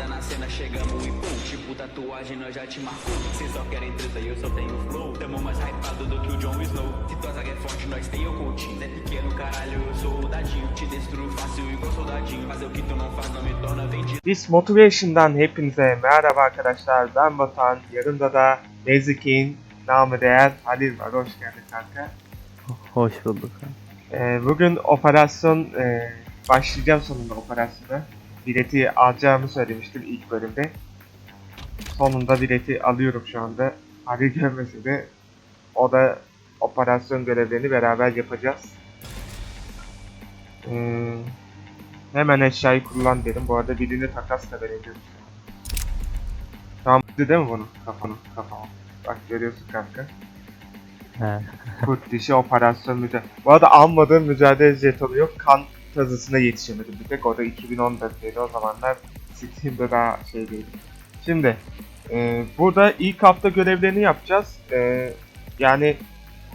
porrada na cena, chegamos e pum. Tipo tatuagem, nós já te marcou. Cês só querem treta e eu só tenho flow. Tamo mais hypado do que o Jon Snow. Se tua zaga é forte, nós tem o coaching. É pequeno, caralho, eu sou o dadinho. Te destruo fácil igual soldadinho. Fazer o que tu não faz não me torna vendido. Biz Motivation'dan hepinize merhaba arkadaşlar. Ben Batuhan. Yanımda da Nezik'in namı değer Halil var. Hoş geldin kanka. Hoş bulduk. Ee, bugün operasyon e, başlayacağım sonunda operasyona. Bileti alacağımı söylemiştim ilk bölümde. Sonunda bileti alıyorum şu anda. Halil görmese de o da operasyon görevlerini beraber yapacağız. Ee, hemen eşyayı kullan dedim. Bu arada birini takas da verebilirim. Tamam değil mi bunu? Kafanı, kafama. Bak görüyorsun kanka. Kurt dişi operasyon mücadele. Bu arada almadığım mücadele jetonu yok. Kan tazısına yetişemedim. Bir tek o da 2014'teydi o zamanlar. Steam'de daha şey değildi. Şimdi e, burada ilk hafta görevlerini yapacağız. E, yani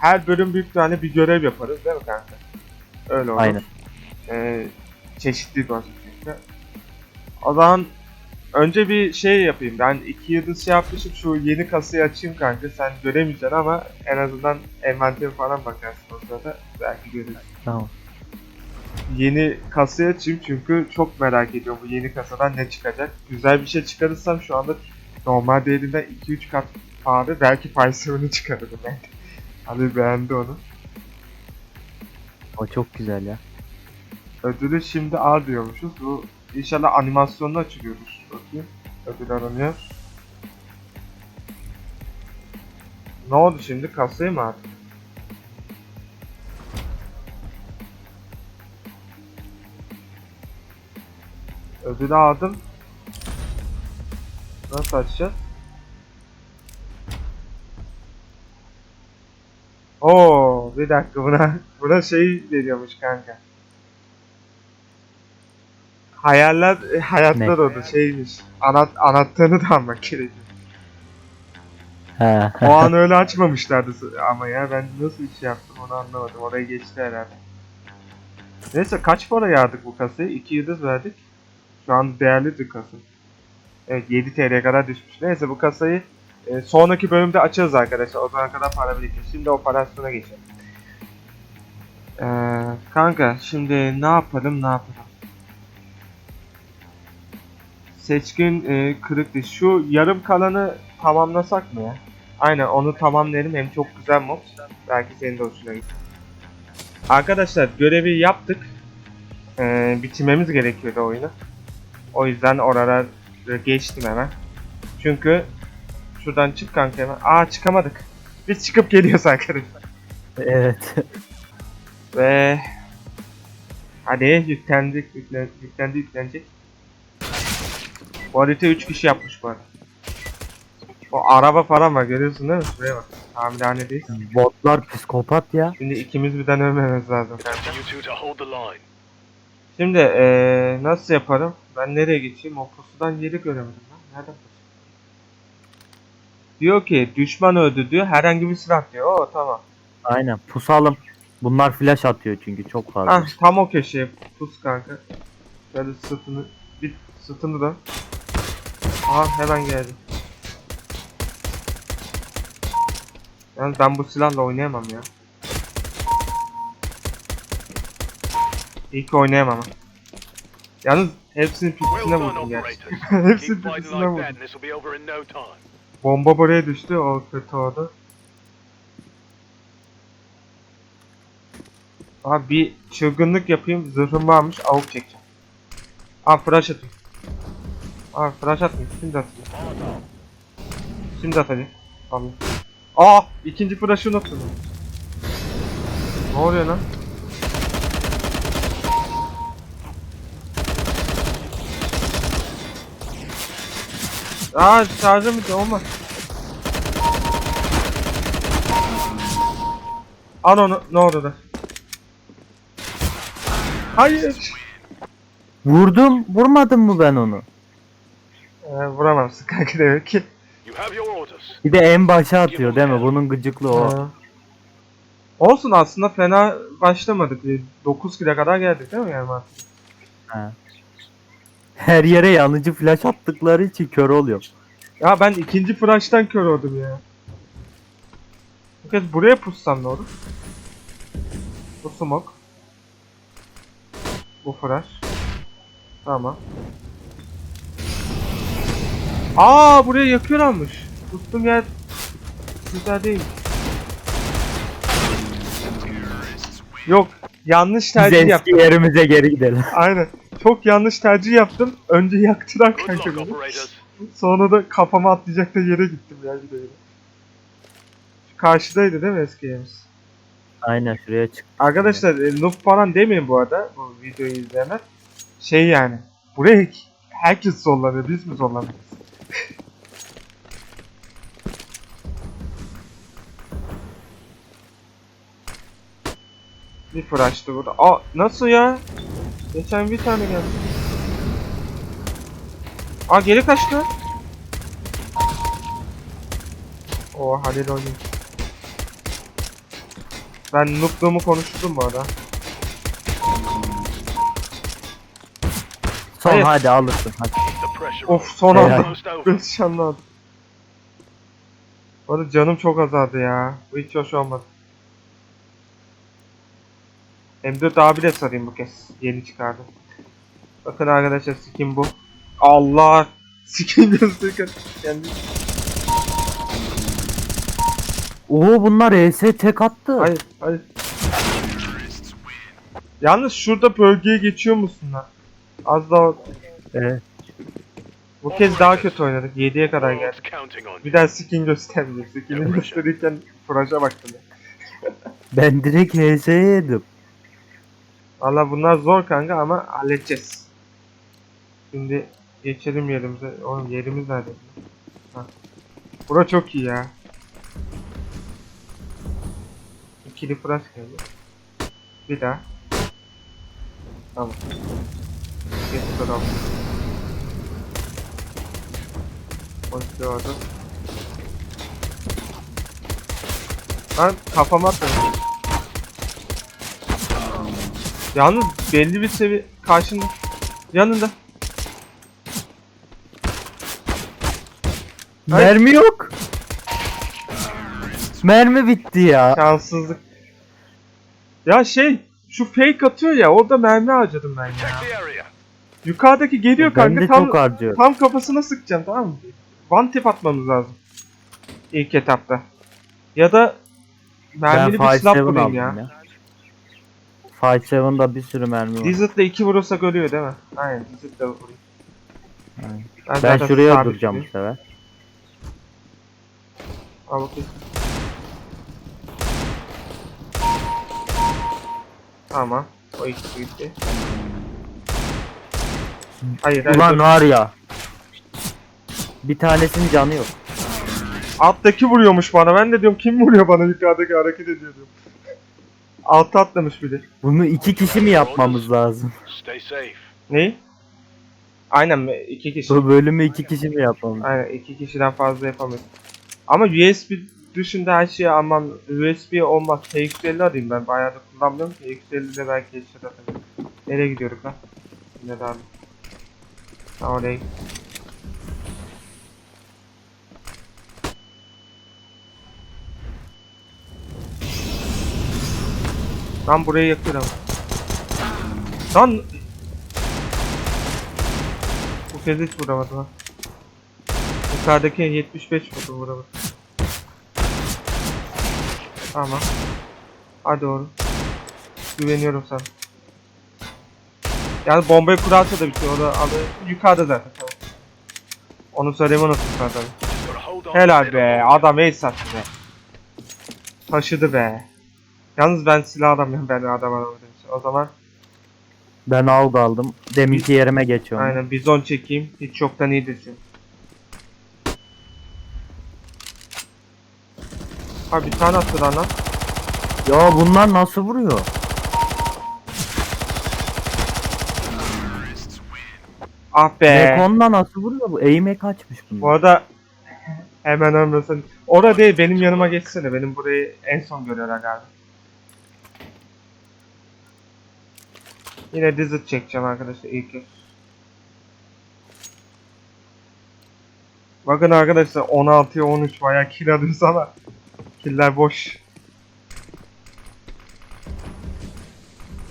her bölüm büyük tane bir görev yaparız değil mi kanka? Öyle olur. Aynen. E, çeşitli olsun çünkü. O zaman önce bir şey yapayım. Ben iki yıldız şey yapmışım. Şu yeni kasayı açayım kanka. Sen göremeyeceksin ama en azından envanter falan bakarsın o sırada. Belki görürsün. Tamam. Yeni kasayı açayım çünkü çok merak ediyorum bu yeni kasadan ne çıkacak. Güzel bir şey çıkarırsam şu anda normal değerinden 2-3 kat pahalı. Belki Fireseven'ı çıkarırım ben. Hani beğendi onu. O çok güzel ya. Ödülü şimdi al diyormuşuz. Bu inşallah animasyonla açılıyormuş. Bakayım. Ödül aranıyor. Ne oldu şimdi? Kasayı mı artık? Ödülü aldım. Nasıl açacağız? Oo, bir dakika buna buna şey veriyormuş kanka. Hayaller e, hayatlar Ne? oldu şeymiş. Anahtar anahtarını da almak gerekiyor. He. O an öyle açmamışlardı ama ya ben nasıl iş yaptım onu anlamadım. Oraya geçti herhalde. Neyse kaç para yardık bu kasayı? 2 yıldız verdik. Şu an değerli bir kasa. Evet 7 TL'ye kadar düşmüş. Neyse bu kasayı e, sonraki bölümde açarız arkadaşlar. O zamana kadar para birikir. Şimdi operasyona geçelim. Ee, kanka şimdi ne yapalım ne yapalım. Seçkin e, kırık diş. Şu yarım kalanı tamamlasak mı ya? Aynen onu tamamlayalım hem çok güzel mod. Belki senin de hoşuna gider. Arkadaşlar görevi yaptık. Ee, bitirmemiz gerekiyordu oyunu. O yüzden oraları geçtim hemen. Çünkü şuradan çık kanka hemen. Aa çıkamadık. Biz çıkıp geliyoruz arkadaşlar. evet. Ve hadi yüklendik, yüklen, yüklendi, yüklenecek. Bu harita 3 kişi yapmış bu arada. O araba falan var görüyorsun değil mi? Şuraya bak. Tamirhanedeyiz. Botlar psikopat ya. Şimdi ikimiz birden ölmememiz lazım Şimdi eee nasıl yaparım? Ben nereye geçeyim? O pusudan yeri göremedim lan. Nereden pusu? Diyor ki düşman öldü diyor. Herhangi bir silah diyor. Oo tamam. Aynen. Pusalım. Bunlar flash atıyor çünkü çok fazla. Hah tam o köşeye pus kanka. Şöyle sırtını bir sırtını da. Aha hemen geldi. Yalnız ben bu silahla oynayamam ya. Ki oynayamam. Yalnız hepsinin Well pipisine vurdum Keep fighting pipisine vurdum. Bomba buraya düştü o kötü oldu. Abi bir çılgınlık yapayım zırhım varmış avuk çekeceğim. Abi flash atayım. Abi flash atmayayım şimdi atayım. Şimdi atayım. Tamam. Aa ikinci flash'ı unuttum. Ne oluyor lan? Aa şarjım bitti olmaz. Al onu ne oldu da? Hayır. Vurdum. Vurmadım mı ben onu? Ee, vuramazsın kanka demek ki. You have your orders. Bir de en başa atıyor değil mi? Bunun gıcıklığı o. Ha. Olsun aslında fena başlamadık. Bir 9 kile kadar geldik değil mi yani? Ha. Her yere yanıcı flash attıkları için kör oluyor. Ya ben ikinci flash'tan kör oldum ya. Kez buraya pussam ne olur? Bu smoke. Bu flash. Tamam. Aa buraya yakıyorlarmış. Tuttuğum yer güzel değil. Yok yanlış Biz tercih eski yaptım. yerimize geri gidelim. Aynen. Çok yanlış tercih yaptım. Önce yaktılar Good kanka beni. Sonra da kafama atlayacak da yere gittim ya bir de yere. Karşıdaydı değil mi eski yerimiz? Aynen şuraya çık. Arkadaşlar e, noob falan demeyin bu arada bu videoyu izleyenler. Şey yani buraya herkes zorlanıyor biz mi zorlanıyoruz? bir fıraçtı burada. Aa nasıl ya? Geçen bir tane geldi. Aa geri kaçtı. O Halil oynuyor. Ben noobluğumu konuştum bu arada. Son Hayır. hadi alırsın hadi. Of son anda. Ben şanlı aldım. Bu arada canım çok azaldı ya. Bu hiç hoş olmadı. M4 abi de sarayım bu kez. Yeni çıkardım. Bakın arkadaşlar skin bu. Allah! Skin gösterken kendi. Oo bunlar ES tek attı. Hayır, hayır. Yalnız şurada bölgeye geçiyor musun lan? Az daha Evet. bu kez daha kötü oynadık. 7'ye kadar geldik. Bir daha skin göstermeyecek. Skin'i gösterirken furaja baktım. Ben direkt ES yedim. Valla bunlar zor kanka ama halledeceğiz. Şimdi geçelim yerimize. Oğlum yerimiz nerede? Ha. Bura çok iyi ya. İkili flash geldi. Bir daha. Tamam. Geç. Hoş geldin. Lan kafama atladım. Yalnız belli bir seviye karşında yanında. Hayır. Mermi yok. Mermi bitti ya. Şanssızlık. Ya şey şu fake atıyor ya orada mermi harcadım ben ya. Yukarıdaki geliyor Ben kanka de tam, harcıyorum. tam kafasına sıkacağım tamam mı? One tap atmamız lazım. İlk etapta. Ya da Ben mermili bir 5-7 silah bulayım ya. ya. 5-7'da bir sürü mermi var. Dizzet'le iki vurursak ölüyor değil mi? Aynen Dizzet'le vurayım. Aynen. Ben, Ben şuraya duracağım bu sefer. Al bakayım. Tamam. O ikisi gitti. Hayır hayır. Ulan dur. var ya. Bir tanesinin canı yok. Alttaki vuruyormuş bana. Ben de diyorum kim vuruyor bana yukarıdaki hareket ediyor diyorum. Altı atlamış biri. Bunu iki kişi mi yapmamız lazım? Stay safe. Neyi? Aynen iki kişi. Bu bölümü iki kişi mi yapmamız Aynen iki kişiden fazla yapamayız. Ama USB dışında her şeyi almam. USB olmaz. TX50 alayım ben. Bayağı da kullanmıyorum. TX50'de belki headshot atarım. Nereye gidiyoruz lan? Ne? Ha oraya. Lan burayı yakıyorum. Lan bu kez hiç vuramadım ha. Yukarıdaki 75 vurdu vuramadım. Tamam. Hadi oğlum. Güveniyorum sana. Yani bombayı kurarsa da bitiyor. O da adı yukarıda zaten. Tamam. Onu söylemeyi unuttum on. Helal be. Adam ace sattı be. Taşıdı be. Yalnız ben silah adamım. Ben adam adamım. O zaman Ben av aldım. Deminki yerime geçiyorum. aynen bizon çekeyim. Hiç çoktan iyidir çünkü. Ha bir tane attı lan lan. Ya bunlar nasıl vuruyor? Ah be. Nekon'la nasıl vuruyor bu? Eğime kaçmış Bu bunlar. arada hemen ölmesin. Orada değil benim yanıma geçsene. Benim burayı en son görüyorlar galiba. Yine dizit çekeceğim arkadaşlar ilk kez. Bakın arkadaşlar 16'ya 13 bayağı kill alırız ama killer boş.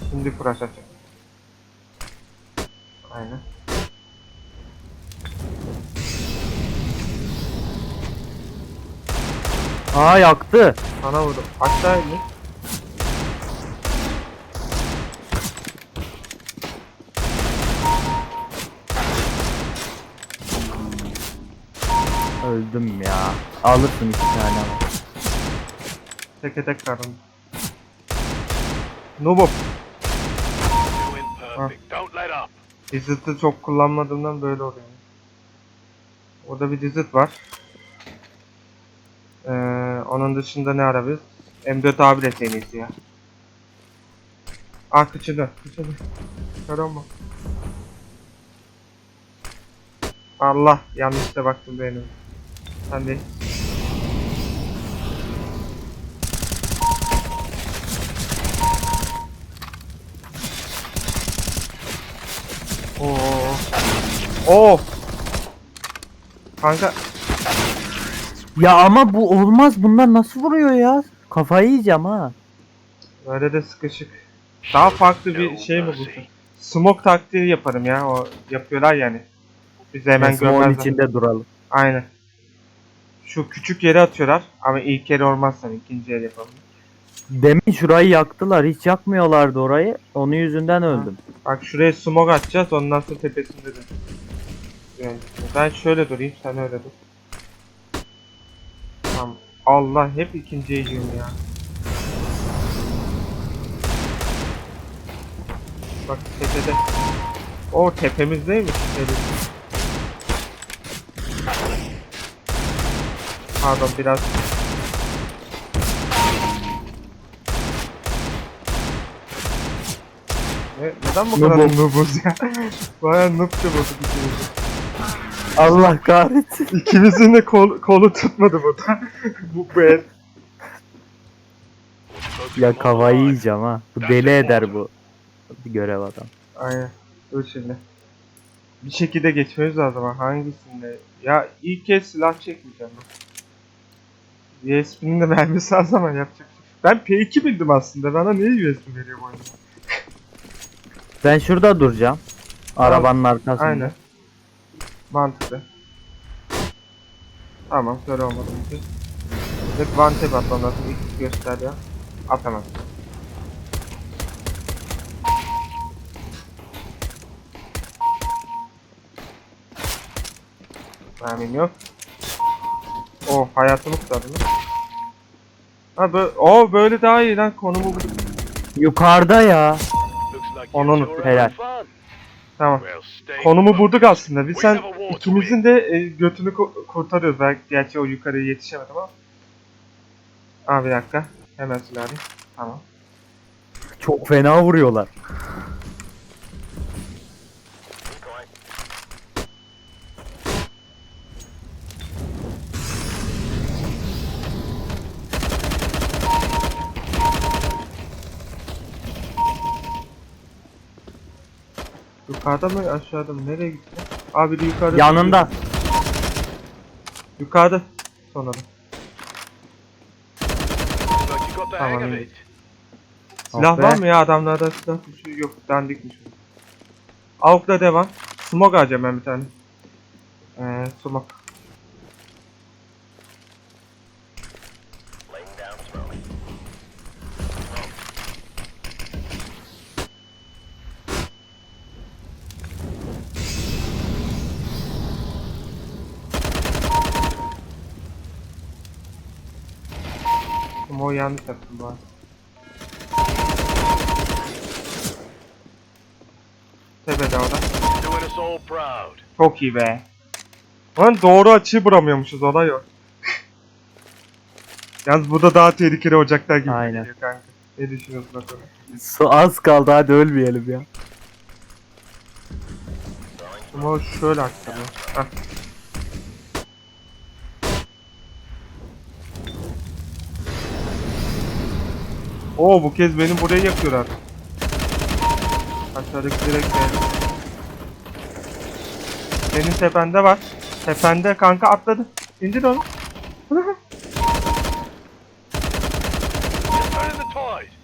Şimdi flash atacağım. Aynen. Aa yaktı. Sana vurdum. Hatta Öldüm ya. Alırsın iki tane. Teke tek let up. Digit'ı çok kullanmadığımdan böyle oluyor. Orada bir digit var. Ee, onun dışında ne arabiliriz? M4 abi de en iyisi ya. Ah kıçını, kıçını. Karama. Allah yanlış da baktım benim. Sen de. Oo. Oo. Kanka Ya ama bu olmaz. Bunlar nasıl vuruyor ya? Kafayı yiyeceğim ha. böyle de sıkışık. Daha farklı bir şey mi bu? Smoke taktiği yaparım ya. O yapıyorlar yani. Biz hemen görmezler. içinde duralım. Aynen. Şu küçük yere atıyorlar ama ilk yere olmazsa ikinci yere yapalım. Demin şurayı yaktılar. Hiç yakmıyorlardı orayı. Onun yüzünden öldüm. Bak şuraya smoke atacağız ondan sonra tepesinde de. Yani ben şöyle durayım sen öyle dur. Tamam. Allah hep ikinciye yiyorum ya. Bak tepede. O tepemizdeymiş. Tepede. Pardon biraz. Ne, neden bu kadar noobuz ya? Baya noobça bozuk ikimiz. Allah kahretsin. İkimizin de kol, kolu tutmadı burada. bu bu el. ya kafayı yiyeceğim ha. Bu deli eder bu. Bir görev adam. Aynen. Dur şimdi. Bir şekilde geçmemiz lazım hangisinde? Ya ilk kez silah çekmeyeceğim. USB'nin de mermisi az ama yapacak. Ben P2 bildim aslında. Bana niye USB veriyor bu oyunda? Ben şurada duracağım. Arabanın arkasında. Aynen. Mantıklı. Tamam, şöyle olmadı Hep one tap at ondan sonra ilk göster ya. At hemen. Mermim yok. Oh hayatımı kurtardı lan. Ha böyle, oh böyle daha iyi lan konumu buldum. Yukarıda ya. Onu are Helal. Tamam. Konumu bulduk aslında. Biz sen ikimizin de e, götünü kurtarıyoruz. Belki gerçi o yukarıya yetişemedim ama. Aa bir dakika. Hemen silahı. Tamam. Çok fena vuruyorlar. Yukarıda mı aşağıda mı? Nereye gitti? Abi de yukarıda. Yanında. Yukarıda. Sonra da. Looks like you got the hang Tamam, iyi. Silah Ah be. var mı ya adamlarda silah bir şey yok. Dandikmiş. Avukla devam. Smoke alacağım ben bir tane. Eee smoke. Smoke yanlış yaptım bu arada. Tepede o da. Doing us all proud. Çok iyi be. Lan doğru açıyı bulamıyormuşuz olay o. Yalnız bu da daha tehlikeli ocaklar gibi Aynen. geliyor kanka. Ne düşünüyorsun konuda? Su az kaldı hadi ölmeyelim ya. Ama şöyle. Heh. Oo bu kez benim burayı yakıyorlar. Aşağıdaki direkt geldi. Senin tepende var. Tepende kanka atladı. İndir onu.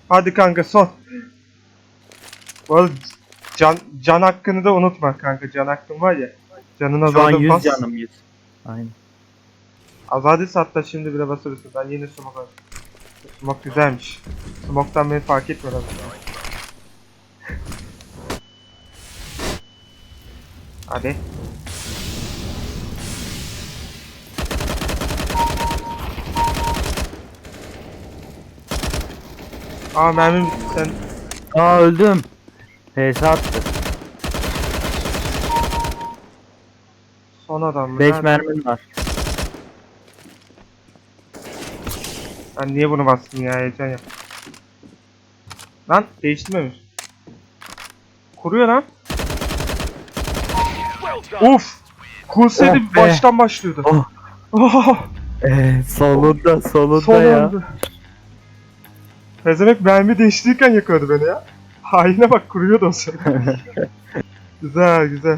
Hadi kanka son. Bu arada can, can hakkını da unutma kanka. Can hakkın var ya. Canın Şu an azaldı 100 bas. canım 100. Aynen. Azadıysa hatta şimdi bile basırırsın. Ben yeni smoke aldım. Smoke güzelmiş. Smoke'tan beni fark aslında. Hadi. Aa mermim bitti sen. Aa öldüm. PS attı. Son adam mı? 5 Nerede? mermim var. Ben niye bunu bastım ya heyecan yap. Lan değiştirmemiş. Kuruyor lan. Uf! Kurseydi Oh be. baştan başlıyordu. Oh. Oh! Ee, sonunda sonunda Son ya. Pezemek mermi değiştirirken yakaladı beni ya. Haline bak kuruyordu o sırada. güzel güzel.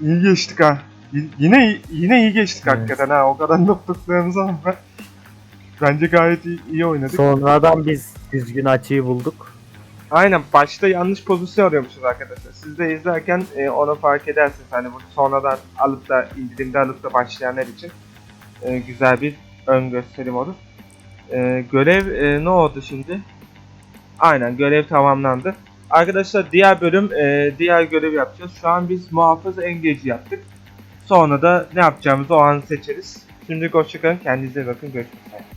İyi geçtik ha. Y- Yine yine iyi geçtik Evet. hakikaten ha. O kadar noktalarımız ama bence gayet iyi, iyi oynadık. Sonradan biz düzgün açıyı bulduk. Aynen başta yanlış pozisyon arıyormuşuz arkadaşlar. Siz de izlerken e, onu fark edersiniz. Hani bu sonradan alıp da indirimde alıp da başlayanlar için e, güzel bir ön gösterim olur. E, görev e, ne oldu şimdi? Aynen görev tamamlandı. Arkadaşlar diğer bölüm e, diğer görev yapacağız. Şu an biz muhafız engage yaptık. Sonra da ne yapacağımızı o an seçeriz. Şimdi hoşçakalın. Kendinize bakın. Görüşmek üzere.